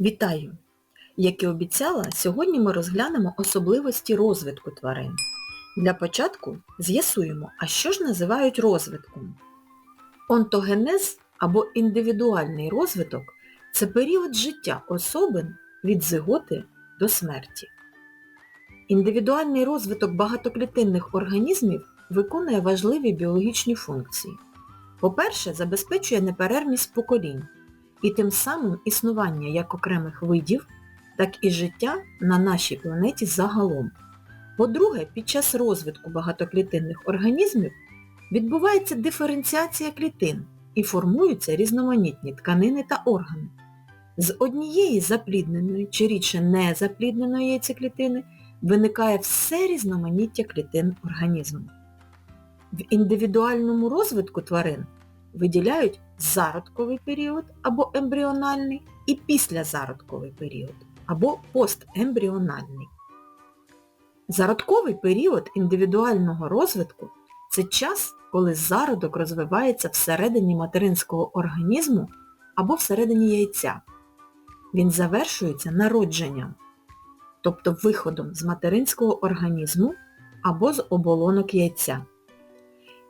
Вітаю! Як і обіцяла, сьогодні ми розглянемо особливості розвитку тварин. Для початку з'ясуємо, а що ж називають розвитком. Онтогенез або індивідуальний розвиток – це період життя особин від зиготи до смерті. Індивідуальний розвиток багатоклітинних організмів виконує важливі біологічні функції. По-перше, забезпечує неперервність поколінь і тим самим існування як окремих видів, так і життя на нашій планеті загалом. По-друге, під час розвитку багатоклітинних організмів відбувається диференціація клітин і формуються різноманітні тканини та органи. З однієї заплідненої чи рідше незаплідненої яйцеклітини виникає все різноманіття клітин організму. В індивідуальному розвитку тварин виділяють зародковий період або ембріональний і післязародковий період або постембріональний. Зародковий період індивідуального розвитку – це час, коли зародок розвивається всередині материнського організму або всередині яйця. Він завершується народженням, тобто виходом з материнського організму або з оболонок яйця.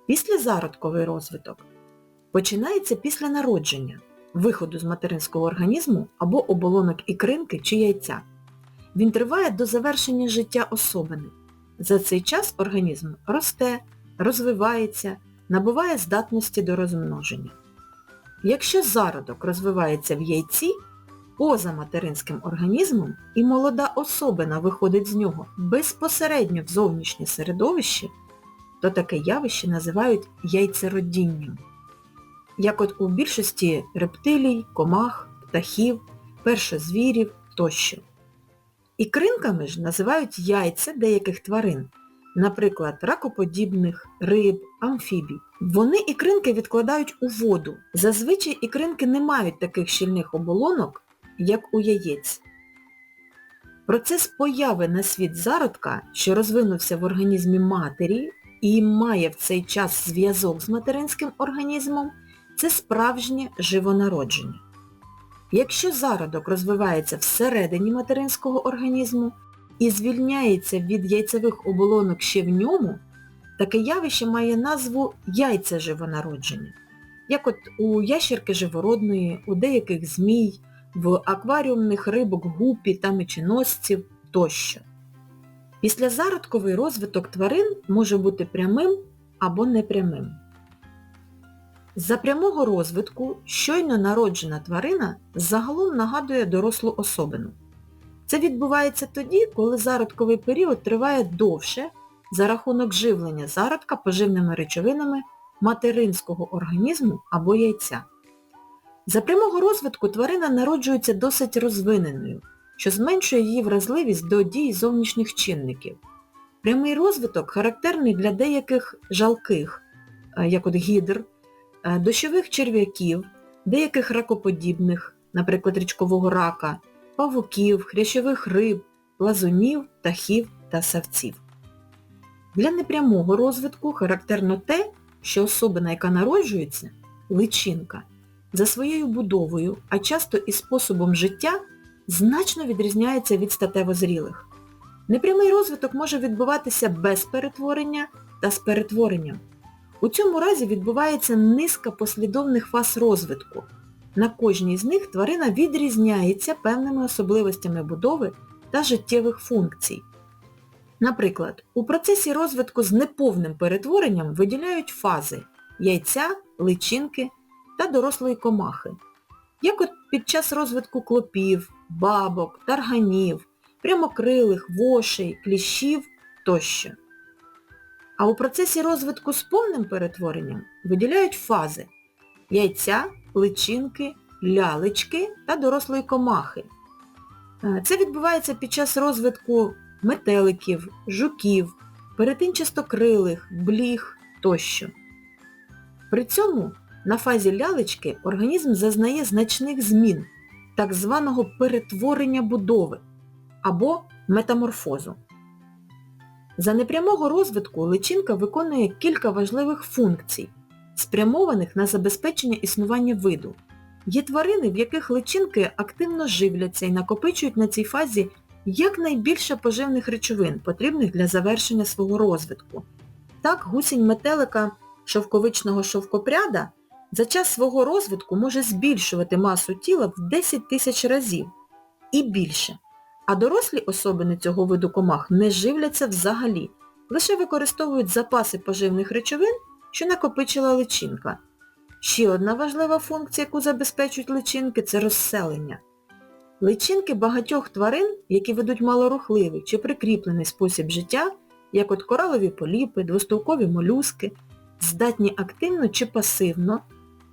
Післязародковий розвиток починається після народження, виходу з материнського організму або оболонок ікринки чи яйця. Він триває до завершення життя особини. За цей час організм росте, розвивається, набуває здатності до розмноження. Якщо зародок розвивається в яйці, поза материнським організмом і молода особина виходить з нього безпосередньо в зовнішнє середовище, то таке явище називають яйцеродінням. Як от у більшості рептилій, комах, птахів, першозвірів тощо. Ікринками ж називають яйця деяких тварин, наприклад, ракоподібних, риб, амфібій. Вони ікринки відкладають у воду. Зазвичай ікринки не мають таких щільних оболонок, як у яєць. Процес появи на світ зародка, що розвинувся в організмі матері і має в цей час зв'язок з материнським організмом, це справжнє живонародження. Якщо зародок розвивається всередині материнського організму і звільняється від яйцевих оболонок ще в ньому, таке явище має назву яйця живонародження, як от у ящерки живородної, у деяких змій, в акваріумних рибок гупі та меченосців тощо. Післязародковий розвиток тварин може бути прямим або непрямим. За прямого розвитку щойно народжена тварина загалом нагадує дорослу особину. Це відбувається тоді, коли зародковий період триває довше за рахунок живлення зародка поживними речовинами материнського організму або яйця. За прямого розвитку тварина народжується досить розвиненою, що зменшує її вразливість до дій зовнішніх чинників. Прямий розвиток характерний для деяких жалких, е, як от гідр, дощових черв'яків, деяких ракоподібних, наприклад, річкового рака, павуків, хрящових риб, плазунів, птахів та савців. Для непрямого розвитку характерно те, що особина, яка народжується, личинка, за своєю будовою, а часто і способом життя, значно відрізняється від статево зрілих. Непрямий розвиток може відбуватися без перетворення та з перетворенням. У цьому разі відбувається низка послідовних фаз розвитку. На кожній з них тварина відрізняється певними особливостями будови та життєвих функцій. Наприклад, у процесі розвитку з неповним перетворенням виділяють фази яйця, личинки та дорослої комахи. Як от під час розвитку клопів, бабок, тарганів, прямокрилих, вошей, кліщів тощо. А у процесі розвитку з повним перетворенням виділяють фази яйця, личинки, лялечки та дорослої комахи. Е, Це відбувається під час розвитку метеликів, жуків, перетинчастокрилих, бліг тощо. При цьому на фазі лялечки організм зазнає значних змін, так званого перетворення будови або метаморфозу. За непрямого розвитку личинка виконує кілька важливих функцій, спрямованих на забезпечення існування виду. Є тварини, в яких личинки активно живляться і накопичують на цій фазі якнайбільше поживних речовин, потрібних для завершення свого розвитку. Так, гусінь метелика шовковичного шовкопряда за час свого розвитку може збільшувати масу тіла в 10 тисяч разів і більше. А дорослі особини цього виду комах не живляться взагалі, лише використовують запаси поживних речовин, що накопичила личинка. Ще одна важлива функція, яку забезпечують личинки, це розселення. Личинки багатьох тварин, які ведуть малорухливий чи прикріплений спосіб життя, як от коралові поліпи, двостовкові молюски, здатні активно чи пасивно,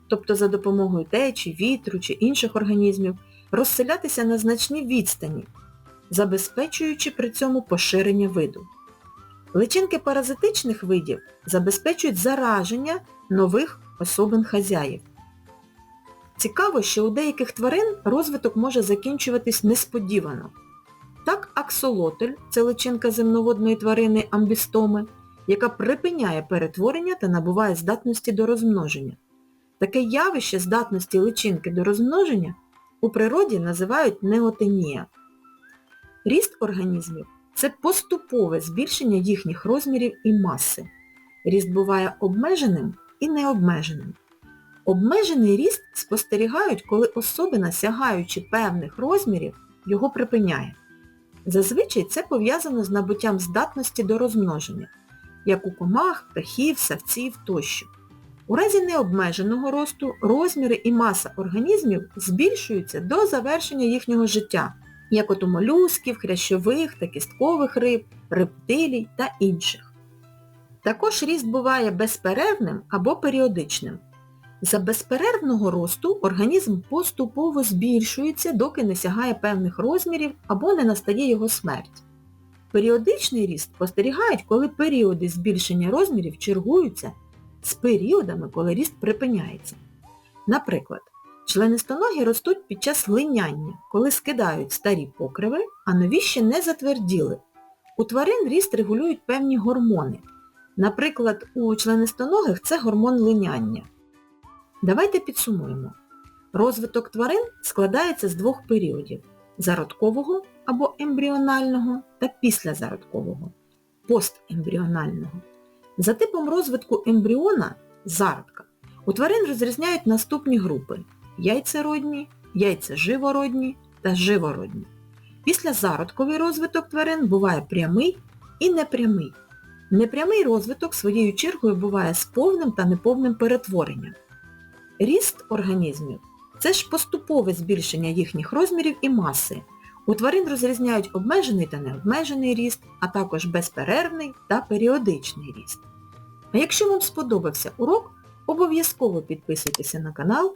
тобто за допомогою течі, вітру чи інших організмів, розселятися на значні відстані, забезпечуючи при цьому поширення виду. Личинки паразитичних видів забезпечують зараження нових особин хазяїв. Цікаво, що у деяких тварин розвиток може закінчуватись несподівано. Так аксолотль – це личинка земноводної тварини амбістоми, яка припиняє перетворення та набуває здатності до розмноження. Таке явище здатності личинки до розмноження у природі називають неотенія. Ріст організмів – це поступове збільшення їхніх розмірів і маси. Ріст буває обмеженим і необмеженим. Обмежений ріст спостерігають, коли особина, сягаючи певних розмірів, його припиняє. Зазвичай це пов'язано з набуттям здатності до розмноження, як у комах, птахів, савців тощо. У разі необмеженого росту розміри і маса організмів збільшуються до завершення їхнього життя, як от у молюсків, хрящових та кісткових риб, рептилій та інших. Також ріст буває безперервним або періодичним. За безперервного росту організм поступово збільшується, доки не сягає певних розмірів або не настає його смерть. Періодичний ріст спостерігають, коли періоди збільшення розмірів чергуються з періодами, коли ріст припиняється. Наприклад, членистоногі ростуть під час линяння, коли скидають старі покриви, а нові ще не затверділи. У тварин ріст регулюють певні гормони. Наприклад, у членистоногих це гормон линяння. Давайте підсумуємо. Розвиток тварин складається з двох періодів – зародкового або ембріонального та післязародкового – постембріонального. За типом розвитку ембріона – зародка, у тварин розрізняють наступні групи – яйцеродні, яйцеживородні та живородні. Післязародковий розвиток тварин буває прямий і непрямий. Непрямий розвиток своєю чергою буває з повним та неповним перетворенням. Ріст організмів – це ж поступове збільшення їхніх розмірів і маси. У тварин розрізняють обмежений та необмежений ріст, а також безперервний та періодичний ріст. А якщо вам сподобався урок, обов'язково підписуйтеся на канал,